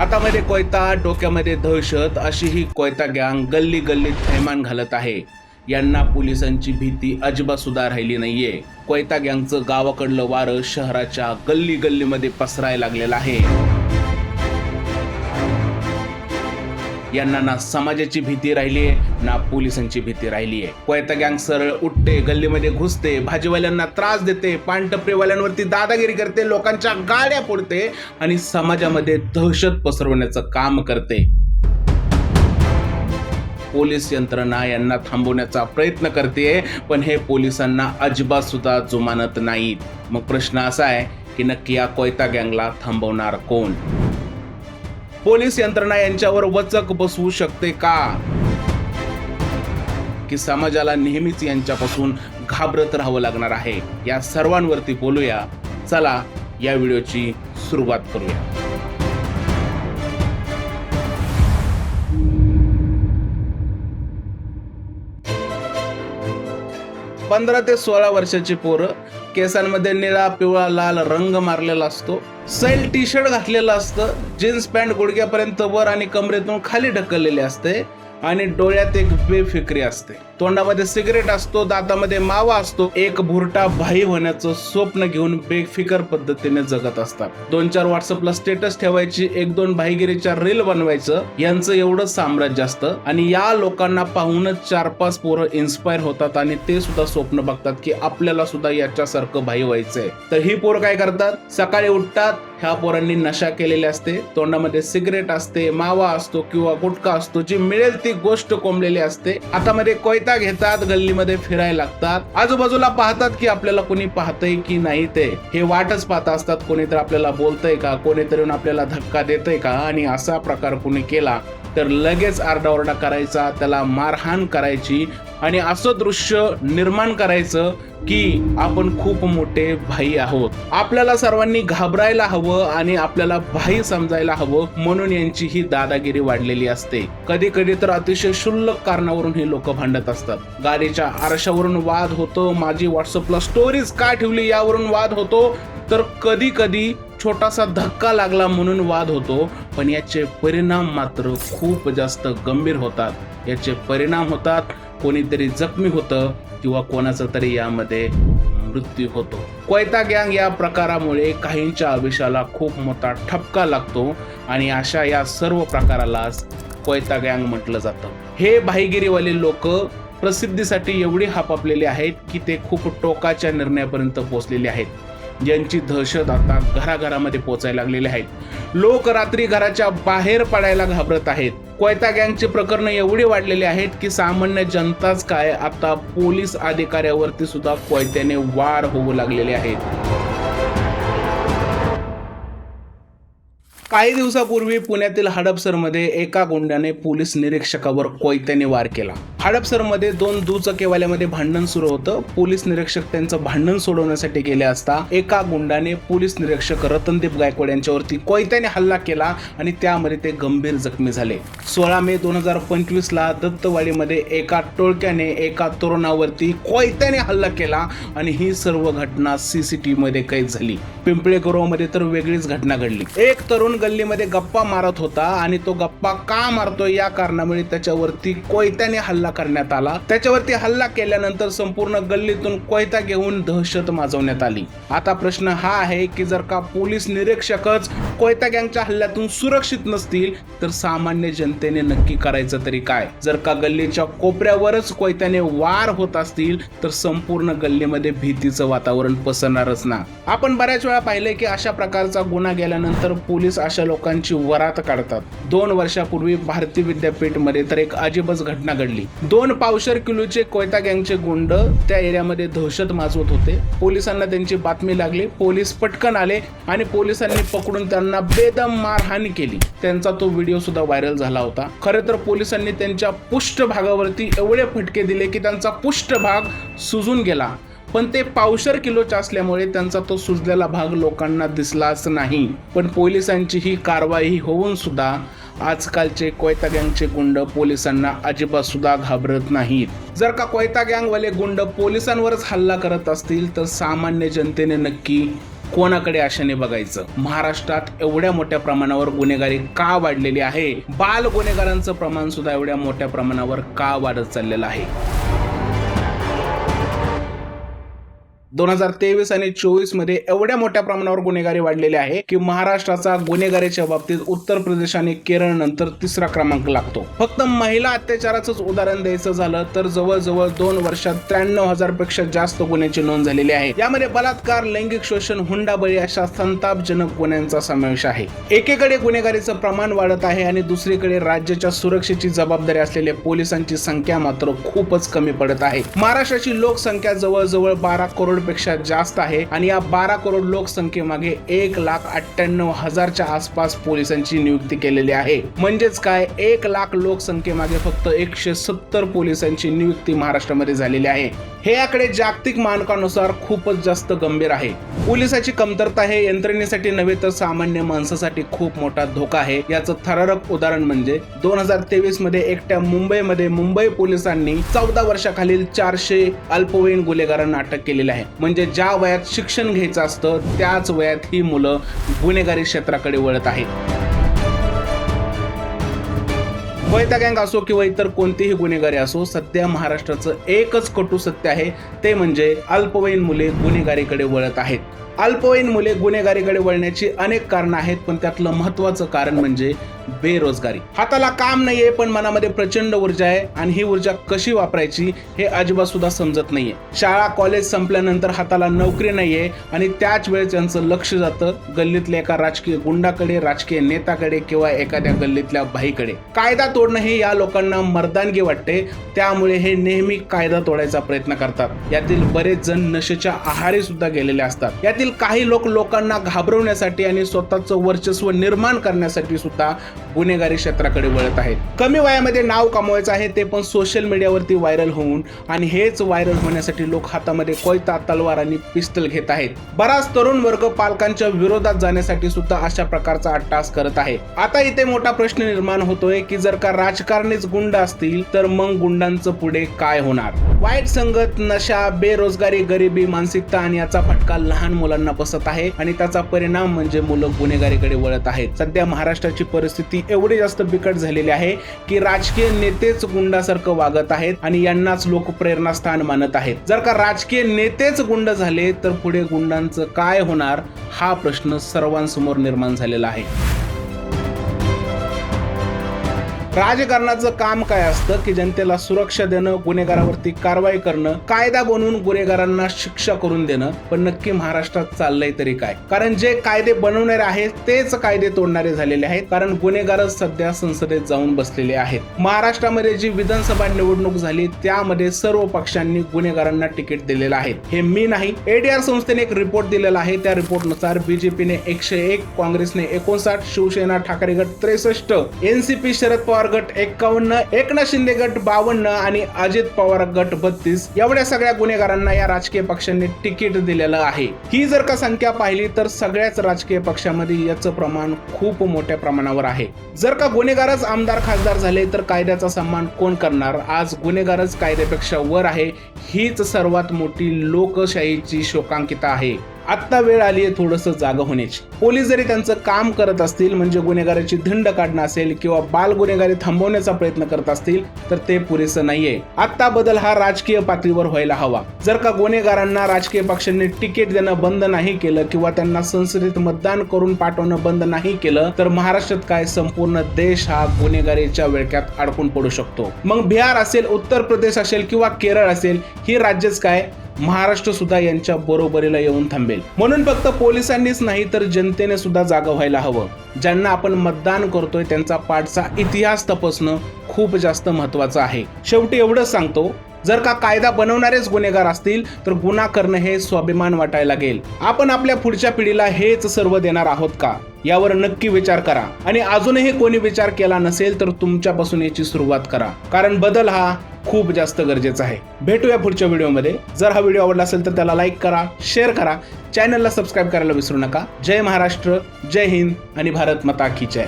हातामध्ये कोयता डोक्यामध्ये दहशत अशी ही कोयता गँग गल्ली गल्लीत थैमान घालत आहे. यांना पोलिसांची भीती अजिबात सुद्धा राहिली नाहीये. कोयता गँगचं गावाकडलं वारं शहराच्या गल्ली गल्लीमध्ये पसरायला लागलेलं आहे. यांना ना समाजाची भीती राहिली आहे ना पोलिसांची भीती राहिली आहे. कोयता गँग सरळ उठते गल्लीमध्ये घुसते भाजीवाल्यांना त्रास देते पानटपरीवाल्यांवरती दादागिरी करते लोकांच्या गाड्या फोडते आणि समाजामध्ये दहशत पसरवण्याचं काम करते. पोलीस यंत्रणा यांना थांबवण्याचा प्रयत्न करते पण हे पोलिसांना अजिबात सुद्धा जुमानत नाहीत. मग प्रश्न असा आहे की नक्की या कोयता गँगला थांबवणार कोण? पोलीस यंत्रणा यांच्यावर वचक बसवू शकते का? की समाजाला नेहमीच यांच्यापासून घाबरत राहावं लागणार आहे? या सर्वांवरती बोलूया. चला या व्हिडिओची सुरुवात करूया. पंधरा ते सोळा वर्षाची पोरं केसांमध्ये निळा पिवळा लाल रंग मारलेला असतो. सैल टी शर्ट घातलेलं असतं. जीन्स पॅन्ट गुडघ्यापर्यंत वर आणि कमरेतून खाली ढकललेली असते आणि डोळ्यात एक बेफिक्री असते. तोंडामध्ये सिगरेट असतो दातामध्ये मावा असतो एक भुरटा भाई होण्याचं स्वप्न घेऊन बेफिकर पद्धतीने जगत असतात. दोन चार व्हॉट्सअपला स्टेटस ठेवायची एक दोन भाईगिरीच्या रील बनवायचं यांचं एवढं साम्राज्य असतं. आणि या लोकांना पाहूनच चार पाच पोरं इन्स्पायर होतात आणि ते सुद्धा स्वप्न बघतात की आपल्याला सुद्धा याच्यासारखं भाई व्हायचंय. तर ही पोरं काय करतात? सकाळी उठतात ह्या पोरांनी नशा केलेली असते. तोंडामध्ये सिगरेट असते मावा असतो किंवा गुटखा असतो जी मिळेल ती गोष्ट कोंबलेली असते. हातामध्ये कोयता घेतात गल्लीमध्ये फिरायला लागतात. आजूबाजूला पाहतात की आपल्याला कोणी पाहतंय की नाही ते. हे वाटच पाहत असतात कोणीतरी आपल्याला बोलतंय का? कोणीतरी येऊन आपल्याला धक्का देतंय का? आणि असा प्रकार कोणी केला तर लगेच आरडाओरडा करायचा त्याला मारहाण करायची आणि असं दृश्य निर्माण करायचं की आपण खूप मोठे भाई आहोत. आपल्याला सर्वांनी घाबरायला हवं आणि आपल्याला भाई समजायला हवं म्हणून यांची ही दादागिरी वाढलेली असते. कधी कधी तर अतिशय क्षुल्लक कारणावरून ही लोक भांडत असतात. गाडीच्या आरशावरून वाद होतो माझी व्हॉट्सअपला स्टोरीज का ठेवली यावरून वाद होतो? तर कधी कधी छोटासा धक्का लागला म्हणून वाद होतो पण याचे परिणाम मात्र खूप जास्त गंभीर होतात. याचे परिणाम होतात कोणीतरी जखमी होतं किंवा कोणाचा तरी यामध्ये मृत्यू होतो. कोयता गँग या प्रकारामुळे काहींच्या आयुष्याला खूप मोठा ठपका लागतो आणि अशा या सर्व प्रकारालाच कोयता गँग म्हटलं जातं. हे भाईगिरीवाले लोक प्रसिद्धीसाठी एवढी हापापलेले आहेत की ते खूप टोकाच्या निर्णयापर्यंत पोहोचलेले आहेत. यांची दहशत आता घराघरामध्ये पोचायला लागलेले आहेत. लोक रात्री घराच्या बाहेर पडायला घाबरत आहेत. कोयता गँगचे प्रकरण एवढे वाढलेले आहेत की सामान्य जनताच काय आता पोलीस अधिकाऱ्यावरती सुद्धा कोयत्याने वार होऊ लागलेले आहेत. काही दिवसापूर्वी पुण्यातील हडपसरमध्ये एका गुंडाने पोलीस निरीक्षकावर कोयत्याने वार केला. हडपसरमध्ये दोन दुचाकीवाल्यामध्ये भांडण सुरू होतं. पोलीस निरीक्षक त्यांचं भांडण सोडवण्यासाठी गेले असता एका गुंडाने पोलीस निरीक्षक रतनदीप गायकवाड यांच्यावरती कोयत्याने हल्ला केला आणि त्यामध्ये ते गंभीर जखमी झाले. सोळा मे दोन हजार पंचवीस ला दत्तवाडीमध्ये एका टोळक्याने एका तरुणावरती कोयत्याने हल्ला केला आणि ही सर्व घटना सीसीटीव्ही मध्ये कैद झाली. पिंपळे तर वेगळीच घटना घडली. एक तरुण गल्लीमध्ये गप्पा मारत होता आणि तो गप्पा का मारतोय या कारणामुळे त्याच्यावरती कोयत्याने हल्ला करण्यात आला. त्याच्यावरती हल्ला केल्यानंतर संपूर्ण गल्लीतून कोयता घेऊन दहशत माजवण्यात आली. आता प्रश्न हा आहे की जर का पोलीस निरीक्षकच कोयता गँगच्या हल्ल्यातून सुरक्षित नसतील तर सामान्य जनतेने नक्की करायचं तरी काय? जर का गल्लीच्या कोपऱ्यावरच कोयत्याने वार होत असतील तर संपूर्ण गल्लीमध्ये भीतीचं वातावरण पसरणारच ना. आपण बऱ्याच वेळा पाहिले की अशा प्रकारचा गुन्हा गेल्यानंतर पोलीस अशा लोकांची वरात काढतात. दोन वर्षापूर्वी भारतीय विद्यापीठमध्ये तर एक अजिबच घटना घडली. दोन पावशर किलोचे कोयता गँगचे गुंड त्या एरियामध्ये दहशत माजवत होते. पोलिसांना त्यांची बातमी लागली. पोलीस पटकन आले आणि पोलिसांनी पकडून त्यांना बेदम मारहाण केली. त्यांचा तो व्हिडिओ सुद्धा व्हायरल झाला होता. खरे तर पोलिसांनी त्यांच्या पृष्ठभागावरती एवढे फटके दिले की त्यांचा पृष्ठभाग सुजून गेला. पण ते पावशर किलोच्या असल्यामुळे त्यांचा तो सुजलेला भाग लोकांना दिसलाच नाही. पण पोलिसांची ही कारवाई होऊन सुद्धा आजकालचे कोयता गँगचे गुंड पोलिसांना अजिबात सुद्धा घाबरत नाहीत. जर का कोयता गँगवाले गुंड पोलिसांवरच हल्ला करत असतील तर सामान्य जनतेने नक्की कोणाकडे आशाने बघायचं? महाराष्ट्रात एवढ्या मोठ्या प्रमाणावर गुन्हेगारी का वाढलेली आहे? बाल गुन्हेगारांचं प्रमाण सुद्धा एवढ्या मोठ्या प्रमाणावर का वाढत चाललेलं आहे? दोन हजार तेवीस आणि चोवीसमध्ये एवढ्या मोठ्या प्रमाणावर गुन्हेगारी वाढलेली आहे की महाराष्ट्राचा गुन्हेगारीच्या बाबतीत उत्तर प्रदेश आणि केरळ नंतर तिसरा क्रमांक लागतो. फक्त महिला अत्याचाराचंच उदाहरण द्यायचं झालं तर जवळजवळ दोन वर्षात त्र्याण्णव हजारपेक्षा जास्त गुन्ह्याची नोंद झालेली आहे. यामध्ये बलात्कार लैंगिक शोषण हुंडाबळी अशा संतापजनक गुन्ह्यांचा समावेश आहे. एकीकडे गुन्हेगारीचं प्रमाण वाढत आहे आणि दुसरीकडे राज्याच्या सुरक्षेची जबाबदारी असलेल्या पोलिसांची संख्या मात्र खूपच कमी पडत आहे. महाराष्ट्राची लोकसंख्या जवळजवळ बारा करोड करोडपेक्षा जास्त आहे आणि या बारा करोड लोकसंख्येमागे एक लाख अठ्ठ्याण्णव हजारच्या आसपास पोलिसांची नियुक्ती केलेली आहे. म्हणजेच काय एक लाख लोकसंख्येमागे फक्त एकशे सत्तर पोलिसांची नियुक्ती महाराष्ट्रामध्ये झालेली आहे. हे आकडे जागतिक मानकानुसार खूपच जास्त गंभीर आहे. पोलिसाची कमतरता हे यंत्रणेसाठी नव्हे तर सामान्य माणसासाठी खूप मोठा धोका आहे. याचं थरारक उदाहरण म्हणजे दोन हजार तेवीसमध्ये एकट्या मुंबईमध्ये मुंबई पोलिसांनी चौदा वर्षाखालील चारशे अल्पवयीन गुन्हेगारांना अटक केलेली आहे. म्हणजे ज्या वयात शिक्षण घ्यायचं असतं त्याच वयात ही मुलं गुन्हेगारी क्षेत्राकडे वळत आहेत. वैता गँग असो किंवा इतर कोणतेही गुन्हेगारी असो सध्या महाराष्ट्राचं एकच कटू सत्य आहे ते म्हणजे अल्पवयीन मुले गुन्हेगारीकडे वळत आहेत. अल्पवयीन मुले गुन्हेगारीकडे वळण्याची अनेक कारणं आहेत पण त्यातलं महत्वाचं कारण म्हणजे बेरोजगारी. हाताला काम नाहीये पण मनामध्ये प्रचंड ऊर्जा आहे आणि ही ऊर्जा कशी वापरायची हे अजिबात सुद्धा समजत नाहीये. शाळा कॉलेज संपल्यानंतर हाताला नोकरी नाहीये आणि त्याच वेळेस त्यांचं लक्ष जातं गल्लीतल्या एका राजकीय गुंडाकडे राजकीय नेत्याकडे किंवा एखाद्या गल्लीतल्या बाईकडे कायदा तोडणं हे या लोकांना मर्दानगी वाटते त्यामुळे हे नेहमी कायदा तोडायचा प्रयत्न करतात. यातील बरेच जण नशेच्या आहारी सुद्धा गेलेले असतात. यातील काही लोक लोकांना घाबरवण्यासाठी आणि स्वतःचं वर्चस्व निर्माण करण्यासाठी सुद्धा गुन्हेगारी क्षेत्राकडे वळत आहेत. कमी वयामध्ये नाव कमवायचं आहे ते पण सोशल मीडियावरती व्हायरल होऊन आणि हेच व्हायरल होण्यासाठी लोक हातामध्ये कोयता तलवार आणि पिस्तल घेत आहेत. बराच तरुण वर्ग पालकांच्या विरोधात जाण्यासाठी सुद्धा अशा प्रकारचा अट्टास करत आहे. आता इथे मोठा प्रश्न निर्माण होतोय की जर का राजकारणीच गुंड असतील तर मग गुंडांचं पुढे काय होणार? वाईट संगत नशा बेरोजगारी गरिबी मानसिकता आणि याचा फटका लहान मुलांना मुलांना बसत आहे आणि त्याचा परिणाम म्हणजे मुलं गुन्हेगारीकडे वळत आहेत. सध्या महाराष्ट्राची परिस्थिती एवढी जास्त बिकट झालेली आहे की राजकीय नेतेच गुंडासारखं वागत आहेत आणि यांनाच लोक प्रेरणास्थान मानत आहेत. जर का राजकीय नेतेच गुंड झाले तर पुढे गुंडांचं काय होणार हा प्रश्न सर्वांसमोर निर्माण झालेला आहे. राजकारणाचं काम काय असतं की जनतेला सुरक्षा देणं गुन्हेगारावरती कारवाई करणं कायदा बनवून गुन्हेगारांना शिक्षा करून देणं पण नक्की महाराष्ट्रात चाललंय तरी काय? कारण जे कायदे बनवणारे आहेत तेच कायदे तोडणारे झालेले आहेत कारण गुन्हेगारच सध्या संसदेत जाऊन बसलेले आहेत. महाराष्ट्रामध्ये जी विधानसभा निवडणूक झाली त्यामध्ये सर्व पक्षांनी गुन्हेगारांना तिकीट दिलेलं आहे. हे मी नाही एडीआर संस्थेने एक रिपोर्ट दिलेला आहे. त्या रिपोर्टनुसार बीजेपीने एकशे एक काँग्रेसने एकोणसाठ शिवसेना ठाकरे गट त्रेसष्ट एनसीपी शरद पवार गट एक्कावन्न एकनाथ शिंदे गट बावन्न आणि अजित पवार गट बत्तीस. एवढ्या सगळ्या गुन्हेगारांना या राजकीय पक्षांनी तिकीट दिलेलं आहे. ही जर का संख्या पाहिली तर सगळ्याच राजकीय पक्षामध्ये याचं प्रमाण खूप मोठ्या प्रमाणावर आहे. जर का गुन्हेगारच आमदार खासदार झाले तर कायद्याचा सन्मान कोण करणार? आज गुन्हेगारच कायद्यापेक्षा वर आहे. हीच सर्वात मोठी लोकशाहीची शोकांकिता आहे. आत्ता वेळ आली आहे थोडंसं जागा होण्याची. पोलीस जरी त्यांचं काम करत असतील म्हणजे गुन्हेगाराची धिंड काढणं असेल किंवा बाल गुन्हेगारी थांबवण्याचा प्रयत्न करत असतील तर ते पुरेसं नाहीये. आत्ता बदल हा राजकीय पातळीवर व्हायला हवा. जर का गुन्हेगारांना राजकीय पक्षांनी तिकीट देणं बंद नाही केलं किंवा त्यांना संसदेत मतदान करून पाठवणं बंद नाही केलं तर महाराष्ट्रात काय संपूर्ण देश हा गुन्हेगारीच्या वेळक्यात अडकून पडू शकतो. मग बिहार असेल उत्तर प्रदेश असेल किंवा केरळ असेल ही राज्यच काय? महाराष्ट्र सुद्धा यांच्या बरोबरीला येऊन थांबेल. म्हणून फक्त पोलिसांनीच नाही तर जनतेने सुद्धा जागा व्हायला हवं. ज्यांना आपण मतदान करतोय त्यांचा पाठचा इतिहास तपासणं खूप जास्त महत्वाचं आहे. शेवटी एवढंच सांगतो जर का कायदा बनवणारेच गुन्हेगार असतील तर गुन्हा करणं हे स्वाभिमान वाटायला लागेल. आपण आपल्या पुढच्या पिढीला हेच सर्व देणार आहोत का? यावर नक्की विचार करा. आणि अजूनही कोणी विचार केला नसेल तर तुमच्यापासून याची सुरुवात करा. कारण बदल हा खूप जास्त गरजेचा आहे. भेटूया पुढच्या व्हिडिओमध्ये. जर हा व्हिडिओ आवडला असेल तर त्याला लाईक करा शेअर करा. चॅनलला सबस्क्राईब करायला विसरू नका. जय महाराष्ट्र जय हिंद आणि भारत मता की जय.